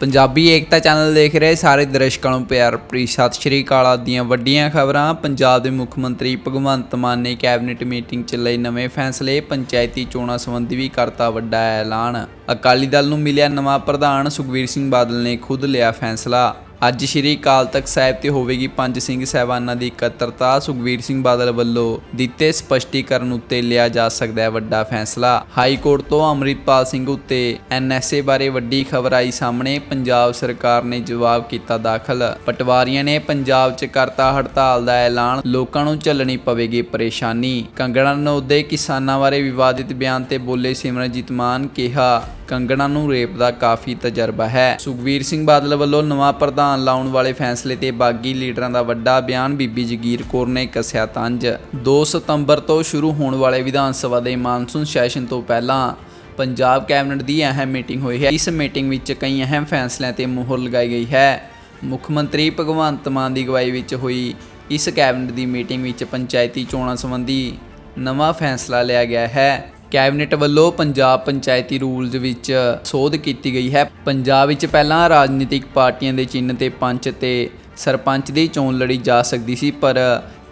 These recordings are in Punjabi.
ਪੰਜਾਬੀ ਏਕਤਾ ਚੈਨਲ ਦੇਖ ਰਹੇ ਸਾਰੇ ਦਰਸ਼ਕਾਂ ਨੂੰ ਪਿਆਰ ਭਰੀ ਸਤਿ ਸ਼੍ਰੀ ਅਕਾਲ ਦੀਆਂ ਵੱਡੀਆਂ ਖਬਰਾਂ। ਪੰਜਾਬ ਦੇ ਮੁੱਖ ਮੰਤਰੀ ਭਗਵੰਤ ਮਾਨ ਨੇ ਕੈਬਨਿਟ ਮੀਟਿੰਗ 'ਚ ਲਏ ਨਵੇਂ ਫੈਸਲੇ। ਪੰਚਾਇਤੀ ਚੋਣਾਂ ਸੰਬੰਧੀ ਵੀ ਕਰਤਾ ਵੱਡਾ ਐਲਾਨ। ਅਕਾਲੀ ਦਲ ਨੂੰ ਮਿਲਿਆ ਨਵਾਂ ਪ੍ਰਧਾਨ ਸੁਖਵੀਰ ਸਿੰਘ ਬਾਦਲ ਨੇ ਖੁਦ ਲਿਆ ਫੈਸਲਾ। ਅੱਜ ਸ਼੍ਰੀ ਅਕਾਲ ਤਖਤ ਸਾਹਿਬ ਤੇ ਹੋਵੇਗੀ ਪੰਜ ਸਿੰਘ ਸਹਿਬਾਨਾਂ ਦੀ ਇਕੱਤਰਤਾ। ਸੁਖਵੀਰ ਸਿੰਘ ਬਾਦਲ ਵੱਲੋਂ ਦਿੱਤੇ ਸਪਸ਼ਟੀਕਰਨ ਉੱਤੇ ਲਿਆ ਜਾ ਸਕਦਾ ਹੈ ਵੱਡਾ ਫੈਸਲਾ। ਹਾਈ ਕੋਰਟ ਤੋਂ ਅੰਮ੍ਰਿਤਪਾਲ ਸਿੰਘ ਉੱਤੇ ਐਨਐਸਏ ਬਾਰੇ ਵੱਡੀ ਖਬਰ ਆਈ ਸਾਹਮਣੇ। ਪੰਜਾਬ ਸਰਕਾਰ ਨੇ ਜਵਾਬ ਕੀਤਾ ਦਾਖਲ। ਪਟਵਾਰੀਆਂ ਨੇ ਪੰਜਾਬ 'ਚ ਕਰਤਾ ਹੜਤਾਲ ਦਾ ਐਲਾਨ। ਲੋਕਾਂ ਨੂੰ ਝੱਲਣੀ ਪਵੇਗੀ ਪਰੇਸ਼ਾਨੀ। ਕੰਗੜਾ ਨੌਦੇ ਕਿਸਾਨਾਂ ਬਾਰੇ ਵਿਵਾਦਿਤ ਬਿਆਨ ਤੇ ਬੋਲੇ ਸਿਮਰਨਜੀਤ ਮਾਨ ਕਿਹਾ ਕੰਗਣਾ ਨੂੰ ਰੇਪ ਦਾ ਕਾਫੀ ਤਜਰਬਾ ਹੈ। ਸੁਖਵੀਰ ਸਿੰਘ ਬਾਦਲ ਵੱਲੋਂ ਨਵਾਂ ਪ੍ਰਧਾਨ ਲਾਉਣ ਵਾਲੇ ਫੈਸਲੇ ਤੇ ਬਾਗੀ ਲੀਡਰਾਂ ਦਾ ਵੱਡਾ ਬਿਆਨ ਬੀਬੀ ਜਗੀਰ ਕੌਰ ਨੇ ਕੱਸਿਆ ਤੰਜ। 2 ਸਤੰਬਰ ਤੋਂ ਸ਼ੁਰੂ ਹੋਣ ਵਾਲੇ ਵਿਧਾਨ ਸਭਾ ਦੇ ਮਾਨਸੂਨ ਸੈਸ਼ਨ ਤੋਂ ਪਹਿਲਾਂ ਪੰਜਾਬ ਕੈਬਨਿਟ ਦੀ ਅਹਿਮ ਮੀਟਿੰਗ ਹੋਈ ਹੈ। ਇਸ ਮੀਟਿੰਗ ਵਿੱਚ ਕਈ ਅਹਿਮ ਫੈਸਲਿਆਂ ਤੇ ਮੋਹਰ ਲਗਾਈ ਗਈ ਹੈ। ਮੁੱਖ ਮੰਤਰੀ ਭਗਵੰਤ ਮਾਨ ਦੀ ਅਗਵਾਈ ਵਿੱਚ ਹੋਈ ਇਸ ਕੈਬਨਿਟ ਦੀ ਮੀਟਿੰਗ ਵਿੱਚ ਪੰਚਾਇਤੀ ਚੋਣਾਂ ਸੰਬੰਧੀ ਨਵਾਂ ਫੈਸਲਾ ਲਿਆ ਗਿਆ ਹੈ। ਕੈਬਨਿਟ ਵੱਲੋਂ ਪੰਜਾਬ ਪੰਚਾਇਤੀ ਰੂਲਜ਼ ਵਿੱਚ ਸੋਧ ਕੀਤੀ ਗਈ ਹੈ। ਪੰਜਾਬ ਵਿੱਚ ਪਹਿਲਾਂ ਰਾਜਨੀਤਿਕ ਪਾਰਟੀਆਂ ਦੇ ਚਿੰਨ੍ਹ ਤੇ ਪੰਚ ਤੇ ਸਰਪੰਚ ਦੀ ਚੋਣ ਲੜੀ ਜਾ ਸਕਦੀ ਸੀ, ਪਰ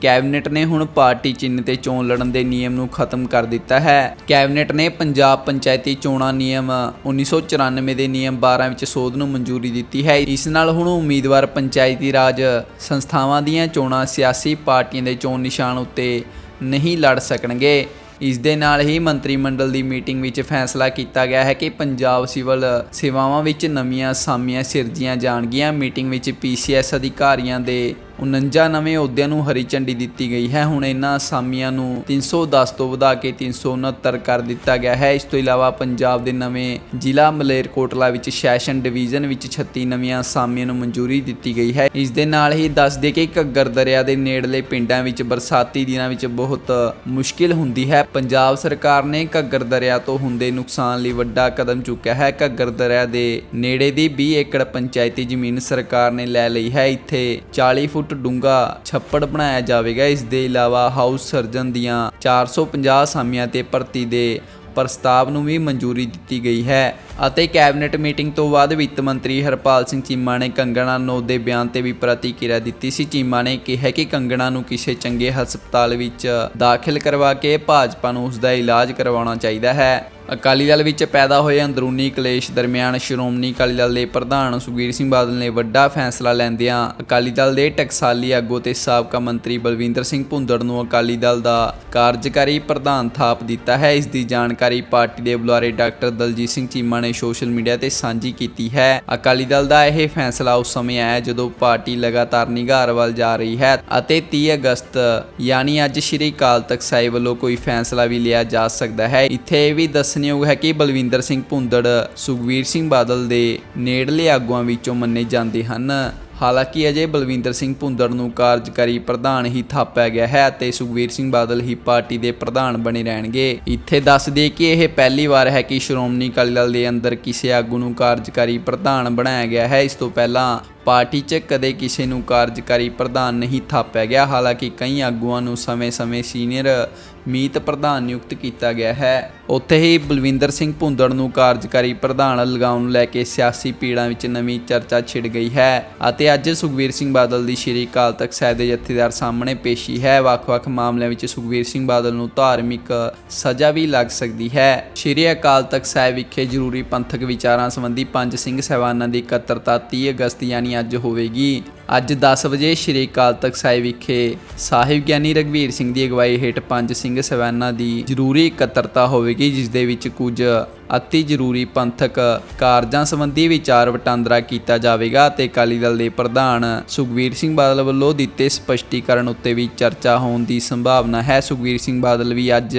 ਕੈਬਨਿਟ ਨੇ ਹੁਣ ਪਾਰਟੀ ਚਿੰਨ੍ਹ ਤੇ ਚੋਣ ਲੜਨ ਦੇ ਨਿਯਮ ਨੂੰ ਖਤਮ ਕਰ ਦਿੱਤਾ ਹੈ। ਕੈਬਨਿਟ ਨੇ ਪੰਜਾਬ ਪੰਚਾਇਤੀ ਚੋਣਾਂ ਨਿਯਮ 1994 ਦੇ ਨਿਯਮ 12 ਵਿੱਚ ਸੋਧ ਨੂੰ ਮਨਜ਼ੂਰੀ ਦਿੱਤੀ ਹੈ। ਇਸ ਨਾਲ ਹੁਣ ਉਮੀਦਵਾਰ ਪੰਚਾਇਤੀ ਰਾਜ ਸੰਸਥਾਵਾਂ ਦੀਆਂ ਚੋਣਾਂ ਸਿਆਸੀ ਪਾਰਟੀਆਂ ਦੇ ਚੋਣ ਨਿਸ਼ਾਨ ਉੱਤੇ ਨਹੀਂ ਲੜ ਸਕਣਗੇ। ਇਸ ਦੇ ਨਾਲ ਹੀ ਮੰਤਰੀ ਮੰਡਲ ਦੀ ਮੀਟਿੰਗ ਵਿੱਚ ਫੈਸਲਾ ਕੀਤਾ ਗਿਆ ਹੈ ਕਿ ਪੰਜਾਬ ਸਿਵਲ ਸੇਵਾਵਾਂ ਵਿੱਚ ਨਵੀਆਂ ਸਾਮੀਆਂ ਸਿਰਜੀਆਂ ਜਾਣਗੀਆਂ। ਮੀਟਿੰਗ ਵਿੱਚ ਪੀਸੀਐਸ ਅਧਿਕਾਰੀਆਂ ਦੇ 49 ਨਵੇਂ ਅਹੁਦਿਆਂ ਨੂੰ ਹਰੀ ਝੰਡੀ ਦਿੱਤੀ ਗਈ ਹੈ। ਹੁਣ ਇਹਨਾਂ ਅਸਾਮੀਆਂ ਨੂੰ 310 ਤੋਂ ਵਧਾ ਕੇ 369 ਕਰ ਦਿੱਤਾ ਗਿਆ ਹੈ। ਇਸ ਤੋਂ ਇਲਾਵਾ ਪੰਜਾਬ ਦੇ ਨਵੇਂ ਜ਼ਿਲ੍ਹਾ ਮਲੇਰਕੋਟਲਾ ਵਿੱਚ ਸੈਸ਼ਨ ਡਿਵੀਜ਼ਨ ਵਿੱਚ 36 ਨਵੀਆਂ ਅਸਾਮੀਆਂ ਨੂੰ ਮਨਜ਼ੂਰੀ ਦਿੱਤੀ ਗਈ ਹੈ। ਇਸ ਦੇ ਨਾਲ ਹੀ ਦੱਸ ਦੇ ਕਿ ਘੱਗਰ ਦਰਿਆ ਦੇ ਨੇੜਲੇ ਪਿੰਡਾਂ ਵਿੱਚ ਬਰਸਾਤੀ ਦਿਨਾਂ ਵਿੱਚ ਬਹੁਤ ਮੁਸ਼ਕਿਲ ਹੁੰਦੀ ਹੈ। ਪੰਜਾਬ ਸਰਕਾਰ ਨੇ ਘੱਗਰ ਦਰਿਆ ਤੋਂ ਹੁੰਦੇ ਨੁਕਸਾਨ ਲਈ ਵੱਡਾ ਕਦਮ ਚੁੱਕਿਆ ਹੈ। ਘੱਗਰ ਦਰਿਆ ਦੇ ਨੇੜੇ ਦੀ 20 ਏਕੜ ਪੰਚਾਇਤੀ ਜ਼ਮੀਨ ਸਰਕਾਰ ਨੇ ਲੈ ਲਈ ਹੈ। ਇੱਥੇ 40 ਫੁੱਟ ਡੂੰਘਾ ਛੱਪੜ ਬਣਾਇਆ ਜਾਵੇਗਾ। ਇਸ ਦੇ ਇਲਾਵਾ ਹਾਊਸ ਸਰਜਨ ਦੀਆਂ 450 ਅਸਾਮੀਆਂ ਤੇ ਭਰਤੀ ਦੇ ਪ੍ਰਸਤਾਵ ਨੂੰ ਵੀ ਮਨਜ਼ੂਰੀ ਦਿੱਤੀ ਗਈ ਹੈ ਅਤੇ ਕੈਬਨਿਟ ਮੀਟਿੰਗ ਤੋਂ ਬਾਅਦ ਵਿੱਤ ਮੰਤਰੀ ਹਰਪਾਲ ਸਿੰਘ ਚੀਮਾ ਨੇ ਕੰਗਣਾ ਨੂੰ ਦੇ ਬਿਆਨ ਤੇ ਵੀ ਪ੍ਰਤੀਕਿਰਿਆ ਦਿੱਤੀ ਸੀ। ਚੀਮਾ ਨੇ ਕਿਹਾ ਕਿ ਕੰਗਣਾ ਨੂੰ ਕਿਸੇ ਚੰਗੇ ਹਸਪਤਾਲ ਵਿੱਚ ਦਾਖਲ ਕਰਵਾ ਕੇ ਭਾਜਪਾ ਨੂੰ ਉਸ ਦਾ ਇਲਾਜ ਕਰਵਾਉਣਾ ਚਾਹੀਦਾ ਹੈ। ਅਕਾਲੀ ਦਲ ਵਿੱਚ ਪੈਦਾ ਹੋਏ ਅੰਦਰੂਨੀ ਕਲੇਸ਼ ਦਰਮਿਆਨ ਸ਼੍ਰੋਮਣੀ ਅਕਾਲੀ ਦਲ ਦੇ ਪ੍ਰਧਾਨ ਸੁਖਬੀਰ ਸਿੰਘ ਬਾਦਲ ਨੇ ਵੱਡਾ ਫੈਸਲਾ ਲੈਂਦਿਆਂ ਅਕਾਲੀ ਦਲ ਦੇ ਟਕਸਾਲੀ ਆਗੂ ਤੇ ਸਾਬਕਾ ਮੰਤਰੀ ਬਲਵਿੰਦਰ ਸਿੰਘ ਭੁੰਦੜ ਨੂੰ ਅਕਾਲੀ ਦਲ ਦਾ ਕਾਰਜਕਾਰੀ ਪ੍ਰਧਾਨ ਥਾਪ ਦਿੱਤਾ ਹੈ। ਇਸ ਦੀ ਜਾਣਕਾਰੀ ਪਾਰਟੀ ਦੇ ਬੁਲਾਰੇ ਡਾਕਟਰ ਦਲਜੀਤ ਸਿੰਘ ਚੀਮਾ ਨੇ ਸੋਸ਼ਲ ਮੀਡੀਆ ਤੇ ਸਾਂਝੀ ਕੀਤੀ ਹੈ। ਅਕਾਲੀ ਦਲ ਦਾ ਇਹ ਫੈਸਲਾ ਉਸ ਸਮੇਂ ਆਇਆ ਜਦੋਂ ਪਾਰਟੀ ਲਗਾਤਾਰ ਨਿਗਾਰ ਵੱਲ ਜਾ ਰਹੀ ਹੈ ਅਤੇ 30 ਅਗਸਤ, ਯਾਨੀ ਅੱਜ ਸ਼੍ਰੀ ਅਕਾਲ ਤਖਤ ਸਾਹਿਬ ਵੱਲੋਂ ਕੋਈ ਫੈਸਲਾ ਵੀ ਲਿਆ ਜਾ ਸਕਦਾ ਹੈ। ਇੱਥੇ ਇਹ ਵੀ ਦੱਸ ਦੱਸਣਯੋਗ ਹੈ ਕਿ ਬਲਵਿੰਦਰ ਸਿੰਘ ਭੁੰਦੜ, ਸੁਖਵੀਰ ਸਿੰਘ ਬਾਦਲ ਦੇ ਨੇੜਲੇ ਆਗੂਆਂ ਵਿੱਚੋਂ ਮੰਨੇ ਜਾਂਦੇ ਹਨ। ਹਾਲਾਂਕਿ ਅਜੇ ਬਲਵਿੰਦਰ ਸਿੰਘ ਭੁੰਦੜ ਨੂੰ ਕਾਰਜਕਾਰੀ ਪ੍ਰਧਾਨ ਹੀ ਥਾਪਿਆ ਗਿਆ ਹੈ ਅਤੇ ਸੁਖਵੀਰ ਸਿੰਘ ਬਾਦਲ ਹੀ ਪਾਰਟੀ ਦੇ ਪ੍ਰਧਾਨ ਬਣੇ ਰਹਿਣਗੇ। ਇੱਥੇ ਦੱਸ ਦੇ ਕਿ ਇਹ ਪਹਿਲੀ ਵਾਰ ਹੈ ਕਿ ਸ਼੍ਰੋਮਣੀ ਅਕਾਲੀ ਦਲ ਦੇ ਅੰਦਰ ਕਿਸੇ ਆਗੂ ਨੂੰ ਕਾਰਜਕਾਰੀ ਪ੍ਰਧਾਨ ਬਣਾਇਆ ਗਿਆ ਹੈ। ਇਸ ਤੋਂ ਪਹਿਲਾਂ ਪਾਰਟੀ 'ਚ ਕਦੇ ਕਿਸੇ ਨੂੰ ਕਾਰਜਕਾਰੀ ਪ੍ਰਧਾਨ ਨਹੀਂ ਥਾਪਿਆ ਗਿਆ। ਹਾਲਾਂਕਿ ਕਈ ਆਗੂਆਂ ਨੂੰ ਸਮੇਂ-ਸਮੇਂ ਸੀਨੀਅਰ ਮੀਤ ਪ੍ਰਧਾਨ ਨਿਯੁਕਤ ਕੀਤਾ ਗਿਆ ਹੈ। ਉੱਥੇ ਹੀ ਬਲਵਿੰਦਰ ਸਿੰਘ ਭੁੰਦੜ ਨੂੰ ਕਾਰਜਕਾਰੀ ਪ੍ਰਧਾਨ ਲਗਾਉਣ ਲੈ ਕੇ ਸਿਆਸੀ ਪੀੜਾਂ ਵਿੱਚ ਨਵੀਂ ਚਰਚਾ ਛਿੜ ਗਈ ਹੈ ਅਤੇ ਅੱਜ ਸੁਖਵੀਰ ਸਿੰਘ ਬਾਦਲ ਦੀ ਸ਼੍ਰੀ ਅਕਾਲ ਤਖਤ ਸਾਹਿਬ ਦੇ ਜਥੇਦਾਰ ਸਾਹਮਣੇ ਪੇਸ਼ੀ ਹੈ। ਵੱਖ-ਵੱਖ ਮਾਮਲਿਆਂ ਵਿੱਚ ਸੁਖਵੀਰ ਸਿੰਘ ਬਾਦਲ ਨੂੰ ਧਾਰਮਿਕ ਸਜ਼ਾ ਵੀ ਲੱਗ ਸਕਦੀ ਹੈ। ਸ਼੍ਰੀ ਅਕਾਲ ਤਖਤ ਸਾਹਿਬ ਵਿਖੇ ਜ਼ਰੂਰੀ ਪੰਥਕ ਵਿਚਾਰਾਂ ਸੰਬੰਧੀ ਪੰਜ ਸਿੰਘ ਸਹਿਬਾਨਾਂ ਦੀ ਇਕੱਤਰਤਾ 30 ਅਗਸਤ, ਯਾਨੀ ਅੱਜ ਹੋਵੇਗੀ। ਅੱਜ 10 ਵਜੇ ਸ਼੍ਰੀ ਅਕਾਲ ਤਖਤ ਸਾਹਿਬ ਵਿਖੇ ਸਾਹਿਬ ਗਿਆਨੀ ਰਗਵੀਰ ਸਿੰਘ ਦੀ ਅਗਵਾਈ ਹੇਠ ਪੰਜ ਸਿੰਘ ਸਹਿਬਾਨਾਂ ਦੀ ਜ਼ਰੂਰੀ ਇਕੱਤਰਤਾ ਹੋਵੇਗੀ, ਜਿਸ ਦੇ ਵਿੱਚ ਕੁਝ ਅਤੀ ਜ਼ਰੂਰੀ ਪੰਥਕ ਕਾਰਜਾਂ ਸੰਬੰਧੀ ਵਿਚਾਰ ਵਟਾਂਦਰਾ ਕੀਤਾ ਜਾਵੇਗਾ ਤੇ ਅਕਾਲੀ ਦਲ ਦੇ ਪ੍ਰਧਾਨ ਸੁਖਵੀਰ ਸਿੰਘ ਬਾਦਲ ਵੱਲੋਂ ਦਿੱਤੇ ਸਪਸ਼ਟੀਕਰਨ ਉੱਤੇ ਵੀ ਚਰਚਾ ਹੋਣ ਦੀ ਸੰਭਾਵਨਾ ਹੈ। ਸੁਖਵੀਰ ਸਿੰਘ ਬਾਦਲ ਵੀ ਅੱਜ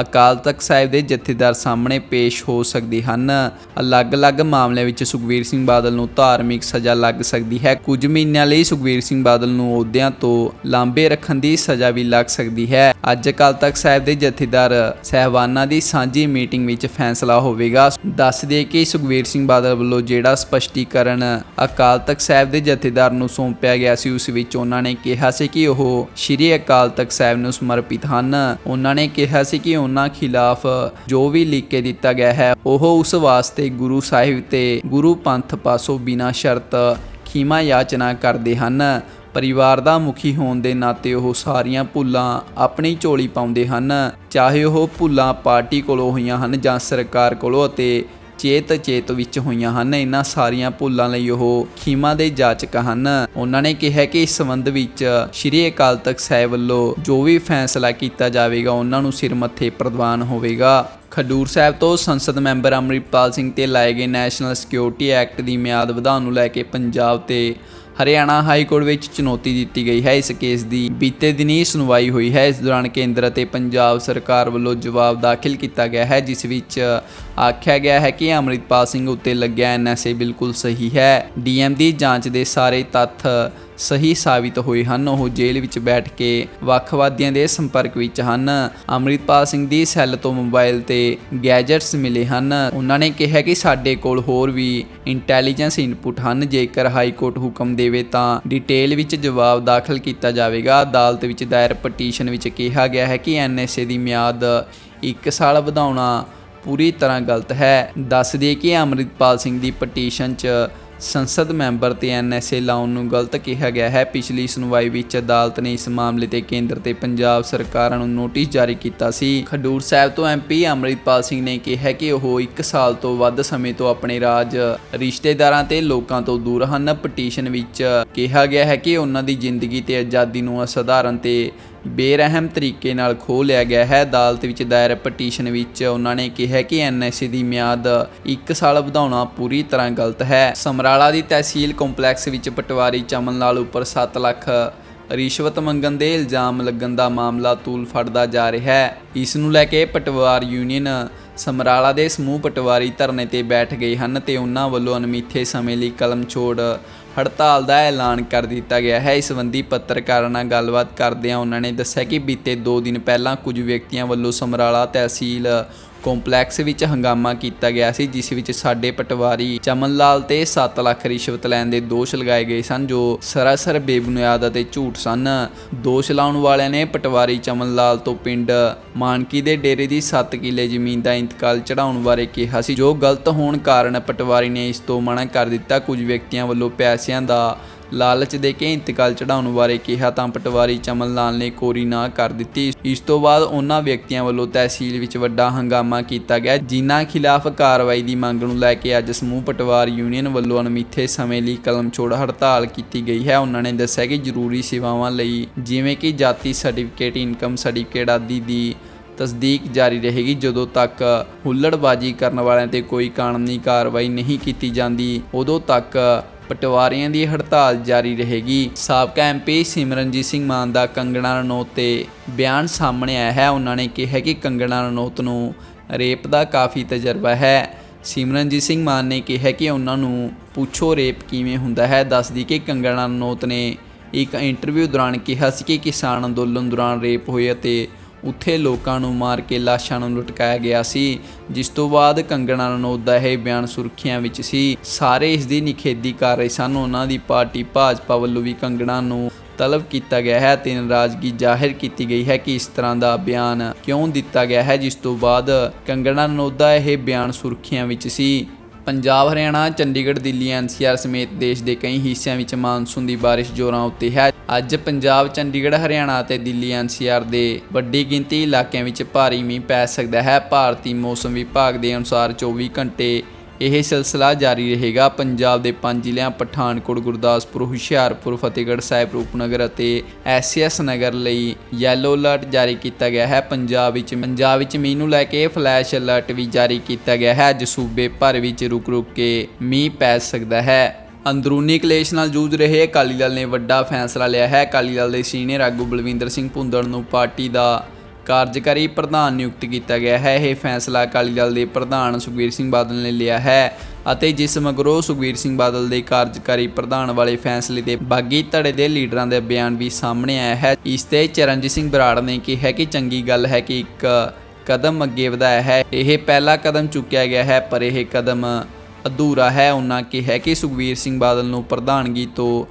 ਅਕਾਲ ਤਖਤ ਸਾਹਿਬ ਦੇ ਜਥੇਦਾਰ ਸਾਹਮਣੇ ਪੇਸ਼ ਹੋ ਸਕਦੇ ਹਨ। ਅਲੱਗ-ਅਲੱਗ ਮਾਮਲਿਆਂ ਵਿੱਚ ਸੁਖਵੀਰ ਸਿੰਘ ਬਾਦਲ ਨੂੰ ਧਾਰਮਿਕ ਸਜ਼ਾ ਲੱਗ ਸਕਦੀ ਹੈ। ਕੁਝ ਮਹੀਨਿਆਂ ਲਈ ਸੁਖਬੀਰ ਸਿੰਘ ਬਾਦਲ ਨੂੰ ਅਹੁਦਿਆਂ ਤੋਂ ਲਾਂਬੇ ਰੱਖਣ ਦੀ ਸਜ਼ਾ ਵੀ ਲੱਗ ਸਕਦੀ ਹੈ। ਅੱਜ ਅਕਾਲ ਤਖਤ ਸਾਹਿਬ ਦੇ ਜਥੇਦਾਰ ਸਹਿਬਾਨਾਂ ਦੀ ਸਾਂਝੀ ਮੀਟਿੰਗ ਵਿੱਚ ਫੈਸਲਾ ਹੋਵੇਗਾ। ਦੱਸ ਦਈਏ ਕਿ ਸੁਖਬੀਰ ਸਿੰਘ ਬਾਦਲ ਵੱਲੋਂ ਜਿਹੜਾ ਸਪਸ਼ਟੀਕਰਨ ਅਕਾਲ ਤਖਤ ਸਾਹਿਬ ਦੇ ਜਥੇਦਾਰ ਨੂੰ ਸੌਂਪਿਆ ਗਿਆ ਸੀ, ਉਸ ਵਿੱਚ ਉਹਨਾਂ ਨੇ ਕਿਹਾ ਸੀ ਕਿ ਉਹ ਸ਼੍ਰੀ ਅਕਾਲ ਤਖਤ ਸਾਹਿਬ ਨੂੰ ਸਮਰਪਿਤ ਹਨ। ਉਹਨਾਂ ਨੇ ਕਿਹਾ ਸੀ ਕਿ ਉਹਨਾਂ ਖਿਲਾਫ ਜੋ ਵੀ ਲਿਖ ਕੇ ਦਿੱਤਾ ਗਿਆ ਹੈ, ਉਹ ਉਸ ਵਾਸਤੇ ਗੁਰੂ ਸਾਹਿਬ ਤੇ ਗੁਰੂ ਪੰਥ ਪਾਸੋਂ ਬਿਨਾਂ ਸ਼ਰਤ ਖੀਮਾ ਯਾਚਨਾ ਕਰਦੇ ਹਨ। ਪਰਿਵਾਰ ਦਾ ਮੁਖੀ ਹੋਣ ਦੇ ਨਾਤੇ ਉਹ ਸਾਰੀਆਂ ਭੁੱਲਾਂ ਆਪਣੀ ਝੋਲੀ ਪਾਉਂਦੇ ਹਨ। ਚਾਹੇ ਉਹ ਭੁੱਲਾਂ ਪਾਰਟੀ ਕੋਲੋਂ ਹੋਈਆਂ ਹਨ ਜਾਂ ਸਰਕਾਰ ਕੋਲੋਂ ਅਤੇ ਚੇਤ ਚੇਤ ਵਿੱਚ ਹੋਈਆਂ ਹਨ, ਇਹਨਾਂ ਸਾਰੀਆਂ ਭੁੱਲਾਂ ਲਈ ਉਹ ਖੀਮਾ ਦੇ ਜਾਚਕ ਹਨ। ਉਹਨਾਂ ਨੇ ਕਿਹਾ ਕਿ ਇਸ ਸੰਬੰਧ ਵਿੱਚ ਸ਼੍ਰੀ ਅਕਾਲ ਤਖਤ ਸਾਹਿਬ ਵੱਲੋਂ ਜੋ ਵੀ ਫੈਸਲਾ ਕੀਤਾ ਜਾਵੇਗਾ, ਉਹਨਾਂ ਨੂੰ ਸਿਰ ਮੱਥੇ ਪ੍ਰਵਾਨ ਹੋਵੇਗਾ। ਖਡੂਰ ਸਾਹਿਬ ਤੋਂ ਸੰਸਦ ਮੈਂਬਰ ਅਮਰਿਤਪਾਲ ਸਿੰਘ ਤੇ ਲਾਏ ਗਏ ਨੈਸ਼ਨਲ ਸਿਕਿਉਰਿਟੀ ਐਕਟ ਦੀ ਮਿਆਦ ਵਧਾਉਣ ਨੂੰ ਲੈ ਕੇ ਪੰਜਾਬ ਤੇ ਹਰਿਆਣਾ ਹਾਈ ਕੋਰਟ ਵਿੱਚ ਚੁਣੌਤੀ ਦਿੱਤੀ ਗਈ ਹੈ। ਇਸ ਕੇਸ ਦੀ ਬੀਤੇ ਦਿਨੀ ਸੁਣਵਾਈ ਹੋਈ ਹੈ। ਇਸ ਦੌਰਾਨ ਕੇਂਦਰ ਅਤੇ ਪੰਜਾਬ ਸਰਕਾਰ ਵੱਲੋਂ ਜਵਾਬ ਦਾਖਲ ਕੀਤਾ ਗਿਆ ਹੈ, ਜਿਸ ਵਿੱਚ ਆਖਿਆ ਗਿਆ ਹੈ ਕਿ ਅੰਮ੍ਰਿਤਪਾਲ ਸਿੰਘ ਉੱਤੇ ਲੱਗਿਆ ਐਨਐਸਏ ਬਿਲਕੁਲ ਸਹੀ ਹੈ। ਡੀਐਮ ਦੀ ਜਾਂਚ ਦੇ ਸਾਰੇ ਤੱਥ ਸਹੀ ਸਾਬਿਤ ਹੋਏ ਹਨ। ਉਹ ਜੇਲ੍ਹ ਵਿੱਚ ਬੈਠ ਕੇ ਵੱਖਵਾਦੀਆਂ ਦੇ ਸੰਪਰਕ ਵਿੱਚ ਹਨ। ਅੰਮ੍ਰਿਤਪਾਲ ਸਿੰਘ ਦੀ ਸੈੱਲ ਤੋਂ ਮੋਬਾਈਲ ਤੇ ਗੈਜਟਸ ਮਿਲੇ ਹਨ। ਉਹਨਾਂ ਨੇ ਕਿਹਾ ਕਿ ਸਾਡੇ ਕੋਲ ਹੋਰ ਵੀ ਇੰਟੈਲੀਜੈਂਸ ਇਨਪੁਟ ਹਨ। ਜੇਕਰ ਹਾਈ ਕੋਰਟ ਹੁਕਮ ਦੇਵੇ ਤਾਂ ਡਿਟੇਲ ਵਿੱਚ ਜਵਾਬ ਦਾਖਲ ਕੀਤਾ ਜਾਵੇਗਾ। ਅਦਾਲਤ ਵਿੱਚ ਦਾਇਰ ਪਟੀਸ਼ਨ ਵਿੱਚ ਕਿਹਾ ਗਿਆ ਹੈ ਕਿ ਐਨਐਸਏ ਦੀ ਮਿਆਦ 1 ਸਾਲ ਵਧਾਉਣਾ ਪੂਰੀ ਤਰ੍ਹਾਂ ਗਲਤ ਹੈ। ਦੱਸ ਦਈਏ ਕਿ ਅੰਮ੍ਰਿਤਪਾਲ ਸਿੰਘ ਦੀ ਪਟੀਸ਼ਨ 'ਚ ਸੰਸਦ ਮੈਂਬਰ ਤੇ ਐਨਐਸਏ ਲਾਉਣ ਨੂੰ ਗਲਤ ਕਿਹਾ ਗਿਆ ਹੈ। ਪਿਛਲੀ ਸੁਣਵਾਈ ਵਿੱਚ ਅਦਾਲਤ ਨੇ ਇਸ ਮਾਮਲੇ ਤੇ ਕੇਂਦਰ ਤੇ ਪੰਜਾਬ ਸਰਕਾਰਾਂ ਨੂੰ ਨੋਟਿਸ ਜਾਰੀ ਕੀਤਾ ਸੀ। ਖਡੂਰ ਸਾਹਿਬ ਤੋਂ ਐਮਪੀ ਅੰਮ੍ਰਿਤਪਾਲ ਸਿੰਘ ਨੇ ਕਿਹਾ ਕਿ ਉਹ 1 ਸਾਲ ਤੋਂ ਵੱਧ ਸਮੇਂ ਤੋਂ ਆਪਣੇ ਰਾਜ ਰਿਸ਼ਤੇਦਾਰਾਂ ਤੇ ਲੋਕਾਂ ਤੋਂ ਦੂਰ ਹਨ। ਪਟੀਸ਼ਨ ਵਿੱਚ ਕਿਹਾ ਗਿਆ ਹੈ ਕਿ ਉਹਨਾਂ ਦੀ ਜ਼ਿੰਦਗੀ ਤੇ ਆਜ਼ਾਦੀ ਨੂੰ ਅਸਧਾਰਨ ਤੇ ਬੇਰਹਿਮ ਤਰੀਕੇ ਨਾਲ ਖੋਹ ਲਿਆ ਗਿਆ ਹੈ। ਅਦਾਲਤ ਵਿੱਚ ਦਾਇਰ ਪਟੀਸ਼ਨ ਵਿੱਚ ਉਹਨਾਂ ਨੇ ਕਿਹਾ ਕਿ ਐਨਐਸਏ ਦੀ ਮਿਆਦ 1 ਸਾਲ ਵਧਾਉਣਾ ਪੂਰੀ ਤਰ੍ਹਾਂ ਗਲਤ ਹੈ। ਸਮਰਾਲਾ ਦੀ ਤਹਿਸੀਲ ਕੰਪਲੈਕਸ ਵਿੱਚ ਪਟਵਾਰੀ ਚਮਨ ਲਾਲ ਉੱਪਰ 7 ਲੱਖ ਰਿਸ਼ਵਤ ਮੰਗਣ ਦੇ ਇਲਜ਼ਾਮ ਲੱਗਣ ਦਾ ਮਾਮਲਾ ਤੂਲ ਫੜਦਾ ਜਾ ਰਿਹਾ ਹੈ। ਇਸ ਨੂੰ ਲੈ ਕੇ ਪਟਵਾਰ ਯੂਨੀਅਨ ਸਮਰਾਲਾ ਦੇ ਸਮੂਹ ਪਟਵਾਰੀ ਧਰਨੇ ਤੇ ਬੈਠ ਗਏ ਹਨ ਤੇ ਉਹਨਾਂ ਵੱਲੋਂ ਅਨਮਿੱਥੇ ਸਮੇਂ ਲਈ ਕਲਮ ਛੋੜ ਹੜਤਾਲ ਦਾ ਐਲਾਨ ਕਰ ਦਿੱਤਾ ਗਿਆ ਹੈ। ਇਸ ਸੰਬੰਧੀ ਪੱਤਰਕਾਰਾਂ ਨਾਲ ਗੱਲਬਾਤ ਕਰਦਿਆਂ ਉਹਨਾਂ ਨੇ ਦੱਸਿਆ ਕਿ ਬੀਤੇ 2 ਦਿਨ ਪਹਿਲਾਂ ਕੁਝ ਵਿਅਕਤੀਆਂ ਵੱਲੋਂ ਸਮਰਾਲਾ ਤਹਿਸੀਲ ਕੰਪਲੈਕਸ ਵਿੱਚ ਹੰਗਾਮਾ ਕੀਤਾ ਗਿਆ ਸੀ, ਜਿਸ ਵਿੱਚ ਸਾਡੇ ਪਟਵਾਰੀ ਚਮਨ ਲਾਲ ਤੇ 7 ਲੱਖ ਰਿਸ਼ਵਤ ਲੈਣ ਦੇ ਦੋਸ਼ ਲਗਾਏ ਗਏ ਸਨ, ਜੋ ਸਰਾਸਰ ਬੇਬੁਨਿਆਦ ਅਤੇ ਝੂਠ ਸਨ। ਦੋਸ਼ ਲਾਉਣ ਵਾਲਿਆਂ ਨੇ ਪਟਵਾਰੀ ਚਮਨ ਲਾਲ ਤੋਂ ਪਿੰਡ ਮਾਨਕੀ ਦੇ ਡੇਰੇ ਦੀ 7 ਕਿੱਲੇ ਜ਼ਮੀਨ ਦਾ ਇੰਤਕਾਲ ਚੜਾਉਣ ਬਾਰੇ ਕਿਹਾ ਸੀ, ਜੋ ਗਲਤ ਹੋਣ ਕਾਰਨ ਪਟਵਾਰੀ ਨੇ ਇਸ ਤੋਂ ਮਨਾ ਕਰ ਦਿੱਤਾ। ਕੁਝ ਵਿਅਕਤੀਆਂ ਵੱਲੋਂ ਪੈਸਿਆਂ ਦਾ ਲਾਲਚ ਦੇ ਕੇ ਇੰਤਕਾਲ ਚੜਾਉਣ ਬਾਰੇ ਕਿਹਾ ਤਾਂ ਪਟਵਾਰੀ ਚਮਨ ਲਾਲ ਨੇ ਕੋਰੀ ਨਾ ਕਰ ਦਿੱਤੀ। ਇਸ ਤੋਂ ਬਾਅਦ ਉਹਨਾਂ ਵਿਅਕਤੀਆਂ ਵੱਲੋਂ ਤਹਿਸੀਲ ਵਿੱਚ ਵੱਡਾ ਹੰਗਾਮਾ ਕੀਤਾ ਗਿਆ, ਜਿਨ੍ਹਾਂ ਖਿਲਾਫ ਕਾਰਵਾਈ ਦੀ ਮੰਗ ਨੂੰ ਲੈ ਕੇ ਅੱਜ ਸਮੂਹ ਪਟਵਾਰ ਯੂਨੀਅਨ ਵੱਲੋਂ ਅਣਮਿੱਥੇ ਸਮੇਂ ਲਈ ਕਲਮ ਛੋੜ ਹੜਤਾਲ ਕੀਤੀ ਗਈ ਹੈ। ਉਹਨਾਂ ਨੇ ਦੱਸਿਆ ਕਿ ਜ਼ਰੂਰੀ ਸੇਵਾਵਾਂ ਲਈ ਜਿਵੇਂ ਕਿ ਜਾਤੀ ਸਰਟੀਫਿਕੇਟ, ਇਨਕਮ ਸਰਟੀਫਿਕੇਟ ਆਦਿ ਦੀ ਤਸਦੀਕ ਜਾਰੀ ਰਹੇਗੀ। ਜਦੋਂ ਤੱਕ ਹੁੱਲੜਬਾਜ਼ੀ ਕਰਨ ਵਾਲਿਆਂ ਤੇ ਕੋਈ ਕਾਨੂੰਨੀ ਕਾਰਵਾਈ ਨਹੀਂ ਕੀਤੀ ਜਾਂਦੀ, ਉਦੋਂ ਤੱਕ ਪਟਵਾਰੀਆਂ ਦੀ ਹੜਤਾਲ ਜਾਰੀ ਰਹੇਗੀ। ਸਾਬਕਾ ਐਮਪੀ ਸਿਮਰਨਜੀਤ ਸਿੰਘ ਮਾਨ ਦਾ ਕੰਗਣਾ ਰਣੌਤ ਤੇ ਬਿਆਨ ਸਾਹਮਣੇ ਆਇਆ ਹੈ। ਉਹਨਾਂ ਨੇ ਕਿਹਾ ਕਿ ਕੰਗਣਾ ਰਣੌਤ ਨੂੰ ਰੇਪ ਦਾ ਕਾਫੀ ਤਜਰਬਾ ਹੈ। ਸਿਮਰਨਜੀਤ ਸਿੰਘ ਮਾਨ ਨੇ ਕਿਹਾ ਕਿ ਉਹਨਾਂ ਨੂੰ ਪੁੱਛੋ ਰੇਪ ਕਿਵੇਂ ਹੁੰਦਾ ਹੈ। ਦੱਸਦੀ ਕਿ ਕੰਗਣਾ ਰਣੌਤ ਨੇ ਇੱਕ ਇੰਟਰਵਿਊ ਦੌਰਾਨ ਕਿਹਾ ਸੀ ਕਿ ਕਿਸਾਨ ਅੰਦੋਲਨ ਦੌਰਾਨ ਰੇਪ ਹੋਏ ਅਤੇ ਉੱਥੇ ਲੋਕਾਂ ਨੂੰ ਮਾਰ ਕੇ ਲਾਸ਼ਾਂ ਨੂੰ ਲੁਟਕਾਇਆ ਗਿਆ ਸੀ, ਜਿਸ ਤੋਂ ਬਾਅਦ ਕੰਗਣਾ ਰਣੌਤ ਦਾ ਇਹ ਬਿਆਨ ਸੁਰਖੀਆਂ ਵਿੱਚ ਸੀ। ਸਾਰੇ ਇਸ ਦੀ ਨਿਖੇਧੀ ਕਰ ਰਹੇ ਸਨ। ਉਹਨਾਂ ਦੀ ਪਾਰਟੀ ਭਾਜਪਾ ਵੱਲੋਂ ਵੀ ਕੰਗਣਾ ਨੂੰ ਤਲਬ ਕੀਤਾ ਗਿਆ ਹੈ ਤੇ ਨਾਰਾਜ਼ਗੀ ਜ਼ਾਹਿਰ ਕੀਤੀ ਗਈ ਹੈ ਕਿ ਇਸ ਤਰ੍ਹਾਂ ਦਾ ਬਿਆਨ ਕਿਉਂ ਦਿੱਤਾ ਗਿਆ ਹੈ, ਜਿਸ ਤੋਂ ਬਾਅਦ ਕੰਗਣਾ ਰਣੌਤ ਦਾ ਇਹ ਬਿਆਨ ਸੁਰਖੀਆਂ ਵਿੱਚ ਸੀ। ਪੰਜਾਬ, ਹਰਿਆਣਾ, ਚੰਡੀਗੜ੍ਹ, ਦਿੱਲੀ, ਐਨਸੀਆਰ ਸਮੇਤ ਦੇਸ਼ ਦੇ ਕਈ ਹਿੱਸਿਆਂ ਵਿੱਚ ਮਾਨਸੂਨ ਦੀ ਬਾਰਿਸ਼ ਜ਼ੋਰਾਂ ਉੱਤੇ ਹੈ। ਅੱਜ ਪੰਜਾਬ, ਚੰਡੀਗੜ੍ਹ, ਹਰਿਆਣਾ ਅਤੇ ਦਿੱਲੀ ਐਨਸੀਆਰ ਦੇ ਵੱਡੀ ਗਿਣਤੀ ਇਲਾਕਿਆਂ ਵਿੱਚ ਭਾਰੀ ਮੀਂਹ ਪੈ ਸਕਦਾ ਹੈ। ਭਾਰਤੀ ਮੌਸਮ ਵਿਭਾਗ ਦੇ ਅਨੁਸਾਰ 24 ਘੰਟੇ ਇਹ ਸਿਲਸਿਲਾ ਜਾਰੀ ਰਹੇਗਾ। ਪੰਜਾਬ ਦੇ ਪੰਜ ਜ਼ਿਲ੍ਹਿਆਂ ਪਠਾਨਕੋਟ, ਗੁਰਦਾਸਪੁਰ, ਹੁਸ਼ਿਆਰਪੁਰ, ਫਤਿਹਗੜ੍ਹ ਸਾਹਿਬ, ਰੂਪਨਗਰ ਅਤੇ ਐਸਐਸ ਨਗਰ ਲਈ ਯੈਲੋ ਅਲਰਟ ਜਾਰੀ ਕੀਤਾ ਗਿਆ ਹੈ। ਪੰਜਾਬ ਵਿੱਚ ਪੰਜਾਬ ਵਿੱਚ ਮੀਂਹ ਨੂੰ ਲੈ ਕੇ ਫਲੈਸ਼ ਅਲਰਟ ਵੀ ਜਾਰੀ ਕੀਤਾ ਗਿਆ ਹੈ। ਅੱਜ ਸੂਬੇ ਭਰ ਵਿੱਚ ਰੁਕ-ਰੁਕ ਕੇ ਮੀਂਹ ਪੈ ਸਕਦਾ ਹੈ। ਅੰਦਰੂਨੀ ਕਲੇਸ਼ ਨਾਲ ਜੂਝ ਰਹੇ ਅਕਾਲੀ ਦਲ ਨੇ ਵੱਡਾ ਫੈਸਲਾ ਲਿਆ ਹੈ। ਅਕਾਲੀ ਦਲ ਦੇ ਸੀਨੀਅਰ ਆਗੂ ਬਲਵਿੰਦਰ ਸਿੰਘ ਭੁੰਦੜ ਨੂੰ ਪਾਰਟੀ ਦਾ ਕਾਰਜਕਾਰੀ ਪ੍ਰਧਾਨ ਨਿਯੁਕਤ ਕੀਤਾ ਗਿਆ ਹੈ। ਇਹ ਫੈਸਲਾ ਅਕਾਲੀ ਦਲ ਦੇ ਪ੍ਰਧਾਨ ਸੁਖਬੀਰ ਸਿੰਘ ਬਾਦਲ ਨੇ ਲਿਆ ਹੈ ਅਤੇ ਜਿਸ ਮਗਰੋਂ ਸੁਖਬੀਰ ਸਿੰਘ ਬਾਦਲ ਦੇ ਕਾਰਜਕਾਰੀ ਪ੍ਰਧਾਨ ਵਾਲੇ ਫੈਸਲੇ ਦੇ ਬਾਗੀ ਧੜੇ ਦੇ ਲੀਡਰਾਂ ਦੇ ਬਿਆਨ ਵੀ ਸਾਹਮਣੇ ਆਇਆ ਹੈ। ਇਸ ਤੇ ਚਰਨਜੀਤ ਸਿੰਘ ਬਰਾੜ ਨੇ ਕਿਹਾ ਕਿ ਚੰਗੀ ਗੱਲ ਹੈ ਕਿ ਇੱਕ ਕਦਮ ਅੱਗੇ ਵਧਾਇਆ ਹੈ। ਇਹ ਪਹਿਲਾ ਕਦਮ ਚੁੱਕਿਆ ਗਿਆ ਹੈ, ਪਰ ਇਹ ਕਦਮ ਅਧੂਰਾ ਹੈ। ਉਹਨਾਂ ਕਿਹਾ ਕਿ ਸੁਖਬੀਰ ਸਿੰਘ ਬਾਦਲ ਨੂੰ ਪ੍ਰਧਾਨਗੀ ਤੋਂ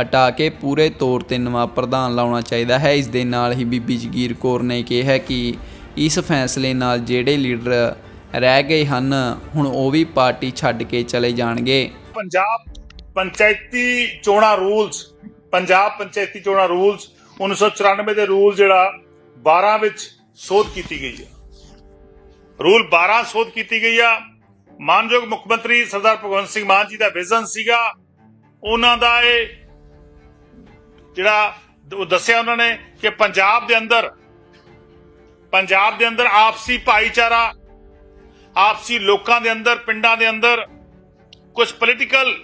ਹਟਾ ਕੇ ਪੂਰੇ ਤੌਰ ਤੇ ਨਵਾਂ ਪ੍ਰਧਾਨ ਲਾਉਣਾ ਚਾਹੀਦਾ ਹੈ। ਇਸ ਦੇ ਨਾਲ ਹੀ ਬੀਬੀ ਜਗੀਰ ਕੌਰ ਨੇ ਕਿਹਾ ਕਿ ਇਸ ਫੈਸਲੇ ਨਾਲ ਜਿਹੜੇ ਲੀਡਰ ਰਹਿ ਗਏ ਹਨ, ਹੁਣ ਉਹ ਵੀ ਪਾਰਟੀ ਛੱਡ ਕੇ ਚਲੇ ਜਾਣਗੇ। ਪੰਜਾਬ ਪੰਚਾਇਤੀ ਚੋਣਾਂ ਰੂਲਸ, ਪੰਜਾਬ ਪੰਚਾਇਤੀ ਚੋਣਾਂ ਰੂਲਸ 1994 ਦੇ ਰੂਲ ਜਿਹੜਾ 12 ਵਿੱਚ ਸੋਧ ਕੀਤੀ ਗਈ ਹੈ। ਰੂਲ 12 ਸੋਧ ਕੀਤੀ ਗਈ ਆ। ਮਾਨਯੋਗ ਮੁੱਖ ਮੰਤਰੀ ਸਰਦਾਰ ਭਗਵੰਤ ਸਿੰਘ ਮਾਨ ਜੀ ਦਾ ਵਿਜ਼ਨ ਸੀਗਾ। ਉਹਨਾਂ ਦਾ ਇਹ ਜਿਹੜਾ ਉਹ ਦੱਸਿਆ ਉਹਨਾਂ ਨੇ ਕਿ ਪੰਜਾਬ ਦੇ ਅੰਦਰ, ਪੰਜਾਬ ਦੇ ਅੰਦਰ ਆਪਸੀ ਭਾਈਚਾਰਾ, ਆਪਸੀ ਲੋਕਾਂ ਦੇ ਅੰਦਰ, ਪਿੰਡਾਂ ਦੇ ਅੰਦਰ ਕੁਝ ਪੋਲੀਟੀਕਲ